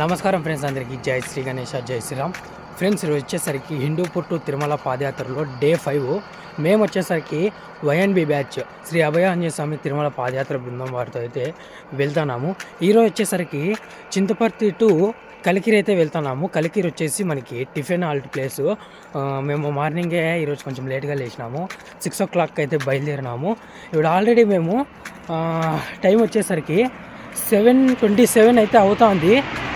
నమస్కారం ఫ్రెండ్స్ అందరికీ. జై శ్రీ గణేష జై శ్రీరామ్. ఫ్రెండ్స్ ఈరోజు వచ్చేసరికి హిందూపూర్ టు తిరుమల పాదయాత్రలో డే ఫైవ్. మేము వచ్చేసరికి వైఎన్బి బ్యాచ్ శ్రీ అభయ ఆంజనేయ స్వామి తిరుమల పాదయాత్ర బృందం వారితో అయితే వెళ్తున్నాము. ఈరోజు వచ్చేసరికి చింతపర్తి టు కలికిరి అయితే వెళ్తున్నాము. కలికిరి వచ్చేసి మనకి టిఫిన్ ఆల్ట్ ప్లేస్. మేము మార్నింగే ఈరోజు కొంచెం లేట్గా లేచినాము. సిక్స్ ఓ క్లాక్ అయితే బయలుదేరినాము. ఇప్పుడు ఆల్రెడీ మేము టైం వచ్చేసరికి సెవెన్ ట్వంటీ సెవెన్ అయితే అవుతుంది.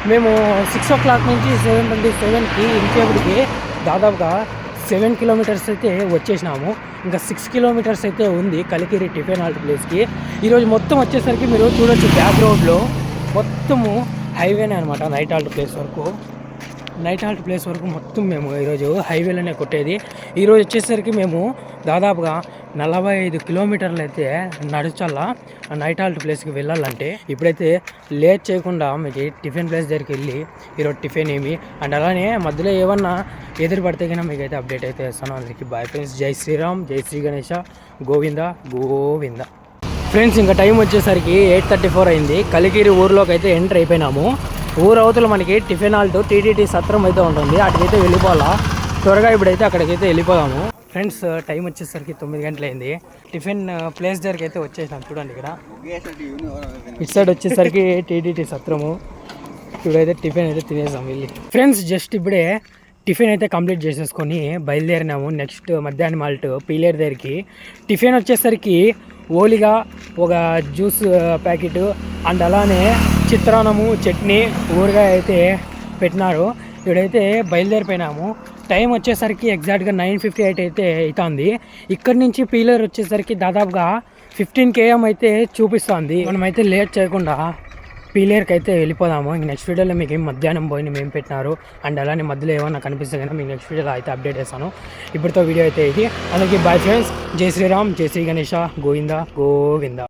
మేము సిక్స్ ఓ క్లాక్ నుంచి సెవెన్ ట్వంటీ సెవెన్కి ఇంకేపటికి దాదాపుగా సెవెన్ కిలోమీటర్స్ అయితే వచ్చేసినాము. ఇంకా సిక్స్ కిలోమీటర్స్ అయితే ఉంది కలికిరి టిఫిన్ హాల్ట్ ప్లేస్కి ఈరోజు మొత్తం వచ్చేసరికి మీరు చూడొచ్చు బ్యాక్ రోడ్లో మొత్తము హైవేనే అనమాట నైట్ హాల్ట్ ప్లేస్ వరకు. నైట్ హాల్ట్ ప్లేస్ వరకు మొత్తం మేము ఈరోజు హైవేలోనే కొట్టేది. ఈరోజు వచ్చేసరికి మేము దాదాపుగా నలభై ఐదు కిలోమీటర్లు అయితే నడచాలా నైట్ హాల్ట్ ప్లేస్కి వెళ్ళాలంటే ఇప్పుడైతే లేట్ చేయకుండా మీకు టిఫిన్ ప్లేస్ దగ్గరికి వెళ్ళి ఈరోజు టిఫిన్ ఏమి అండ్ అలానే మధ్యలో ఏమన్నా ఎదురు పడితే కన్నా మీకు అయితే అప్డేట్ అయితే ఇస్తాను అందరికి బాయ్ ఫ్రెండ్స్ జై శ్రీరామ్ జై శ్రీ గణేష గోవింద గోవింద. ఫ్రెండ్స్ ఇంకా టైం వచ్చేసరికి ఎయిట్ థర్టీ ఫోర్ అయింది. కలిగిరి ఊర్లోకి అయితే ఎంటర్ అయిపోయినాము. ఊరు అవతల మనకి టిఫిన్ హాల్ట్ టీటీటీ సత్రం అయితే ఉంటుంది. అటుకైతే వెళ్ళిపోవాలా? త్వరగా ఇప్పుడైతే అక్కడికైతే వెళ్ళిపోదాము. ఫ్రెండ్స్ టైం వచ్చేసరికి తొమ్మిది గంటలైంది. టిఫిన్ ప్లేస్ దగ్గరికి అయితే వచ్చేసాం చూడండి ఇక్కడ. ఇటు సైడ్ వచ్చేసరికి టీటీటీ సత్రము. ఇప్పుడైతే టిఫిన్ అయితే తినేసాం వెళ్ళి. ఫ్రెండ్స్ జస్ట్ ఇప్పుడే టిఫిన్ అయితే కంప్లీట్ చేసేసుకొని బయలుదేరినాము. నెక్స్ట్ మధ్యాహ్నం మాల్ట్ పీలేరు దగ్గరికి. టిఫిన్ వచ్చేసరికి ఓలిగా ఒక జ్యూస్ ప్యాకెట్ అండ్ అలానే చిత్రాన్నము చట్నీ ఊరగాయ అయితే పెట్టినారు. ఇక్కడైతే బయలుదేరిపోయినాము. టైం వచ్చేసరికి ఎగ్జాక్ట్గా నైన్ ఫిఫ్టీ ఎయిట్ అయితే అవుతుంది ఇక్కడ నుంచి పీలర్ వచ్చేసరికి దాదాపుగా ఫిఫ్టీన్ కేఎం అయితే చూపిస్తుంది. మనమైతే లేట్ చేయకుండా పీలేర్కి అయితే వెళ్ళిపోదాము. ఇంక నెక్స్ట్ వీడియోలో మీకు ఏం మధ్యాహ్నం పోయిన మేము పెట్టినారు అండ్ అలానే మధ్యలో ఏమన్నా కనిపిస్తే కానీ మీకు నెక్స్ట్ వీడియోలో అయితే అప్డేట్ చేస్తాను. ఇప్పటితో వీడియో అయితే ఇది. అందరికీ బాయ్ ఫ్రెండ్స్. జై శ్రీరామ్. జై శ్రీ గణేష. గోవింద. గోవింద.